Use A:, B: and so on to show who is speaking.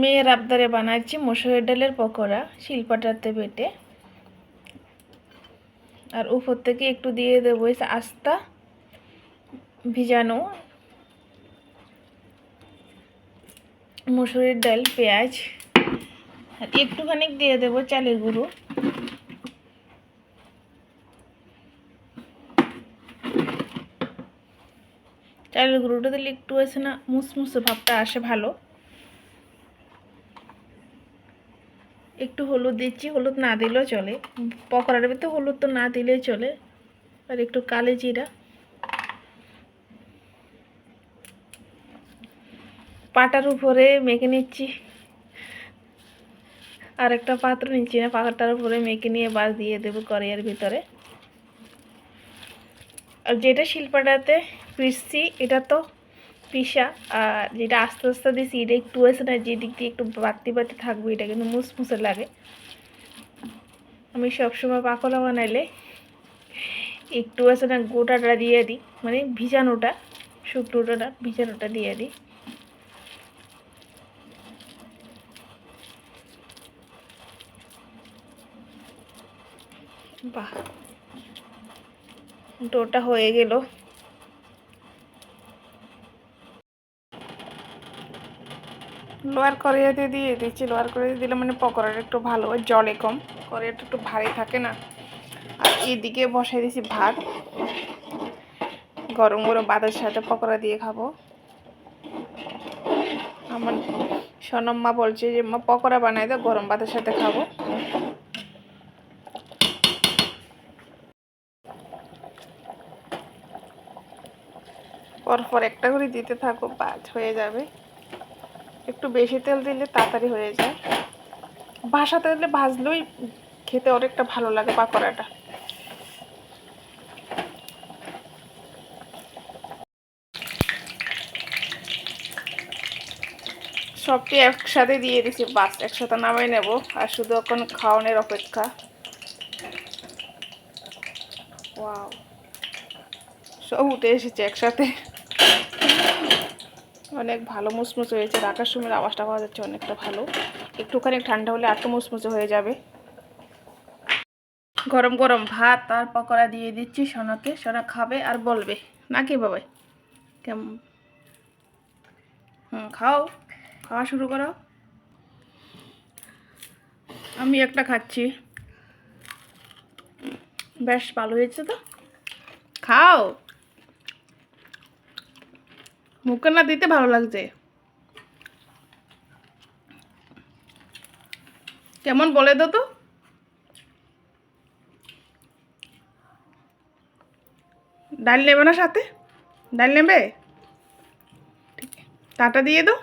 A: মেয়ের আবদারে বানাচ্ছি মসুরের ডালের পকোড়া, শিলপাটাতে বেটে। আর উপর থেকে একটু দিয়ে দেবো আস্তা ভিজানো মসুরের ডাল, পেঁয়াজ। আর একটুখানি দিয়ে দেবো চালের গুঁড়ো। চালের গুঁড়োটা দিলে একটু আছে না মুসমুসে ভাবটা আসে ভালো। একটু হলুদ দিচ্ছি, হলুদ না দিলেও চলে। পকোড়ার ভিতরে হলুদ তো না দিলেই চলে। আর একটু কালো জিরা। পাটার উপরে মেখে নিচ্ছি। আর একটা পাত্র নিচ্ছি না পাতাটার উপরে মেখে নিয়ে বাস দিয়ে দেবো কড়াইয়ের ভিতরে। আর যেটা শিল্পাটাতে পিসছি, এটা তো পিসা যেটা আস্তে আস্তে দিয়েছি এটা একটু আছে না, যে দিক দিয়ে একটু বাতি বাতি থাকবে, এটা কিন্তু মুসমুসে লাগে। আমি সবসময় পাকোড়া বানাইলে একটু আছে না, গোটাটা দিয়ে দিই মানে ভিজানোটা শুকনোটা ভিজানোটা দিয়ে দিই। বাহ! ডোটা হয়ে গেল। লোয়ার কড়াইতে দিয়ে দিচ্ছি, লোয়ার কড়াইতে দিলে মানে পকোড়াটা একটু ভালো জলে কম। কড়াইটা একটু ভারী থাকে না। আর এদিকে বসাই দিয়েছি ভাত। গরম গরম ভাতের সাথে পকোড়া দিয়ে খাব। আমার সনম মা বলছে যে, মা, পকোড়া বানাই দাও, গরম ভাতের সাথে খাব। পরপর একটা করে দিতে থাকো বাজ হয়ে যাবে। একটু বেশি তেল দিলে তাড়াতাড়ি হয়ে যায়। বাসা তেলে ভাজলেই খেতে অনেকটা ভালো লাগে পাকোড়াটা। সবটি একসাথে দিয়ে দিছি, বাস একসাথে নামাই নেব, আর শুধু এখন খাওয়ানোর অপেক্ষা। ওয়াও, সব উঠে এসেছে একসাথে। অনেক ভালো মুসমুসে হয়েছে। রাখার সময় আওয়াজটা পাওয়া যাচ্ছে অনেকটা ভালো। একটুখানি ঠান্ডা হলে আরটু মুসমুসে হয়ে যাবে। গরম গরম ভাত আর পকোড়া দিয়ে দিচ্ছি সোনাকে। সোনা খাবে আর বলবে নাকি বাবাই কেমন? হুম, খাও। খাওয়া শুরু করো। আমি একটা খাচ্ছি। বেশ ভালো হয়েছে তো? খাও। মুখে না দিতে ভালো লাগছে। কেমন বলে দো তো? ডাল নেবে না সাথে? ডাল নেবে? টাটা দিয়ে দাও।